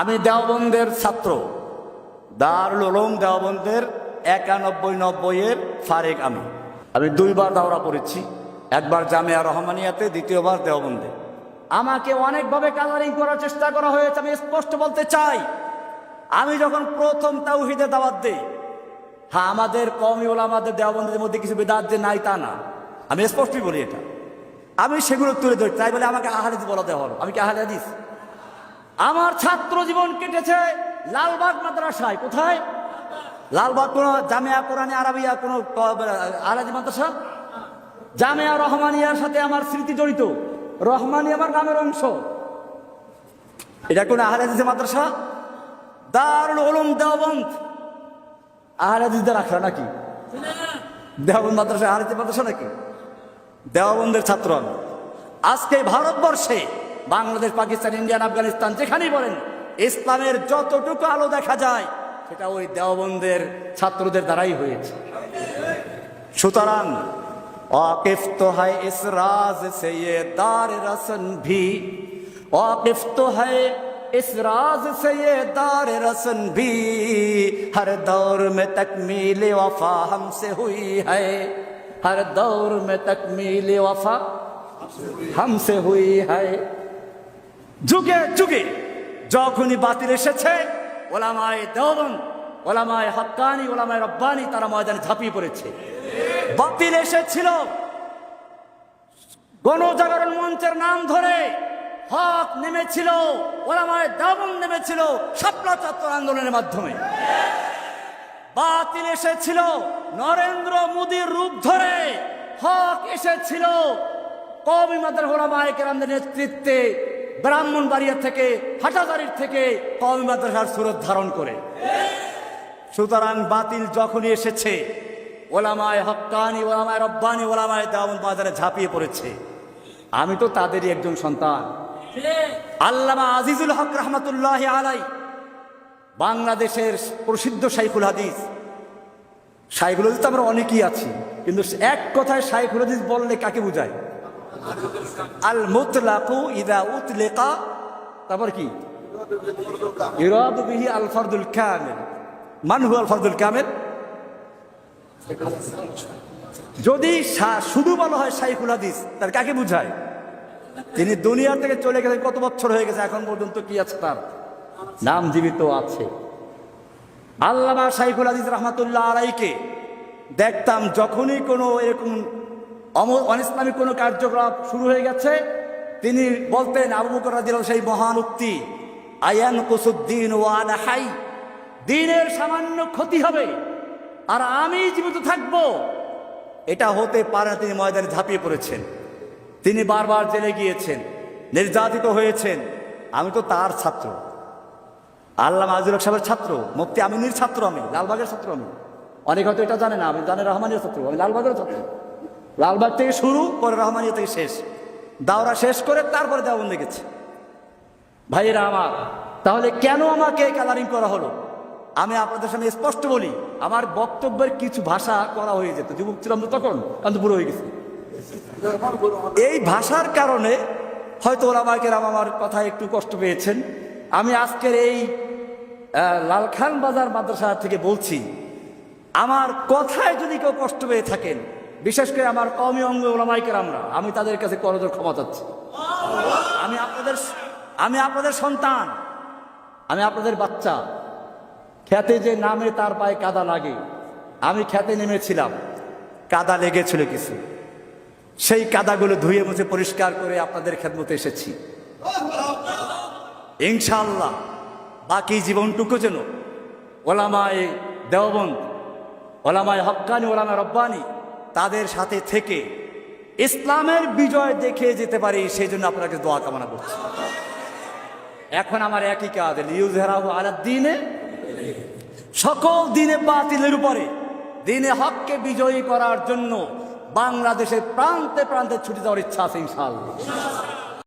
আমি দেওবন্দের ছাত্র। দারুল উলুম দেওবন্দের একানব্বই নব্বইয়ের ফারেক আমি। আমি দুইবার দাওরা পড়েছি, একবার জামিয়া রহমানিয়াতে, দ্বিতীয়বার দেওবন্দে। আমাকে অনেকভাবে কালারিং করার চেষ্টা করা হয়েছে, আমি স্পষ্ট বলতে চাই, আমি যখন প্রথম তাওহিদে দাওয়াত দেই হ্যাঁ আমাদের কমই হলো আমাদের দেওবন্দের মধ্যে কিছু বেদাত যে নাই তা না। আমি স্পষ্টই বলি এটা। আমি সেগুলো তুলে ধরি তাই বলে আমাকে আহাদিস বলাতে হলো আমি কি আহালে হাদিস আমার ছাত্র জীবন কেটেছে লালবাগ মাদ্রাসায়। কোথায়? লালবাগ কোন জামিয়া কোরআনে আরবিয়া কোন আলাদি মাদ্রাসা? জামিয়া রহমানিয়ার সাথে আমার স্মৃতি জড়িত। রহমানি আমার নামের অংশ। এটা কোন আহলাদিসের মাদ্রাসা? দারুল উলুম দেওবন্দ। আহলাদিসদের রাখা নাকি? দেওবন্দ মাদ্রাসা, আহলাদিস মাদ্রাসা নাকি? দেওবন্দের ছাত্র আমি। আজকে ভারতবর্ষে বাংলাদেশ পাকিস্তান ইন্ডিয়ান আফগানিস্তান যেখানেই বলেন ইসলামের যতটুকু আলো দেখা যায় সেটা ওই দেওবন্দের ছাত্রদের দ্বারাই হয়েছে সুতরাং वाकिफ तो है इस राज से ये दार रसन भी वाकिफ तो है इस राज से ये दार रसन भी हर दौर में तकमील वफा हमसे हुई है हर दौर में तकमील वफा हमसे हुई है যুগে যুগে যখনই বাতিল এসেছে, ওলামায় দেওবন ওলামায় হক্কানি, ওলামায় রব্বানি, তারা ময়দানে ঝাঁপিয়ে পড়েছে। বাতিল এসেছিল গণজাগরণ মঞ্চের নাম ধরে হক নেমেছিল, ওলামায় দেওবন নেমেছিল শাপলা চত্বর আন্দোলনের মাধ্যমে। বাতিল এসেছিল নরেন্দ্র মোদীর রূপ ধরে হক এসেছিল কবি মাদার হোলামায় কেরামদের নেতৃত্বে ব্রাহ্মণবাড়িয়া থেকে, হাটাদারির থেকে কবি মাদ্রাসার সুরত ধারণ করে। সুতরাং বাতিল যখনই এসেছে, ওলামায় হক্কানি, ওলামায় রব্বানি, ওলামায় দেওয়ান বাজারে ঝাঁপিয়ে পড়েছে। আমি তো তাদেরই একজন সন্তান। আল্লামা আজিজুল হক রহমতুল্লাহ আলাই, বাংলাদেশের প্রসিদ্ধ শাইখুল হাদিস। শাইখুল হাদিস তো আমরা অনেকেই আছি, কিন্তু এক কথায় শাইখুল হাদিস বললে কাকে বুঝায়? আল মুতলাকু ইদা উতলেকা, তারপর কি? ইরাদ বিহি আল ফরদুল কামিল। মান হু আল ফরদুল কামিল? যদি শুধু বলা হয় শাইখুল হাদিস তার কাকে বুঝায়? তিনি দুনিয়া থেকে চলে গেছেন কত বছর হয়ে গেছে, এখন পর্যন্ত কি আছে তার? নাম জীবিত আছে। আল্লামা শাইখুল হাদিস রহমাতুল্লাহ আলাইকে দেখতাম যখনই কোনো এরকম অনিসলামিক কোনো কার্যকলাপ শুরু হয়ে গেছে। তিনি বলতেন, আবু বকর সেই মহান উক্তি আয়ান কুসুদ্দিন ওয়ানা হাই, দিনের সামান্য ক্ষতি হবে, আর আমি জীবিত থাকব। এটা হতে পারে না তিনি ময়দানে ঝাঁপিয়ে পড়েছেন। তিনি বারবার জেলে গিয়েছেন, নির্যাতিত হয়েছেন। আমি তো তার ছাত্র। আল্লাহ মাজুল সাহেবের ছাত্র, মুফতি আমিনীর ছাত্র আমি, লালবাগের ছাত্র আমি। অনেক হয়তো এটা জানে না আমি জানে রহমানের ছাত্র, আমি লালবাগের ছাত্র। লালবাগ থেকে শুরু পরে রহমানিয়া থেকে শেষ। দাওরা শেষ করে তারপরে দেওয়া গেছে। ভাইয়েরা আমার, তাহলে কেন আমাকে কালারিং করা হলো? আমি আপনাদের সামনে স্পষ্ট বলি, আমার বক্তব্যের কিছু ভাষা করা হয়ে যেত। যুবক ছিলাম তো তখন আমি বুড়ো হয়ে গেছি। এই ভাষার কারণে হয়তো ওলামাকেরাম আমার কথা একটু কষ্ট পেয়েছেন। আমি আজকের এই লালখান বাজার মাদ্রাসা থেকে বলছি, আমার কথায় যদি কেউ কষ্ট পেয়ে থাকেন বিশেষ করে আমার কমি অঙ্গ ওলামাইকের আমরা, আমি তাদের কাছে করজোর ক্ষমা চাচ্ছি। আমি আপনাদের আমি আপনাদের সন্তান, আমি আপনাদের বাচ্চা। খেতে যে নামে তার পায়ে কাদা লাগে, আমি খেতে নেমেছিলাম, কাদা লেগেছিল কিছু। সেই কাদাগুলো ধুয়ে মুছে পরিষ্কার করে আপনাদের খেদমতে এসেছি। ইনশাল্লাহ বাকি জীবনটুকু যেন ওলামায় দেওবন্দ, ওলামায় হক্কানি ওলামায় রব্বানি তাদের সাথে থেকে ইসলামের বিজয় দেখে যেতে পারি সেই জন্য আপনাকে দোয়া কামনা করছি। এখন আমার একই কাজ ইউজেরাহ আলাদ দিনে সকল দিনে বাতিলের উপরে দিনে হককে বিজয়ী করার জন্য বাংলাদেশের প্রান্তে প্রান্তে ছুটি যাওয়ার ইচ্ছা আছে ইনশাআল্লাহ।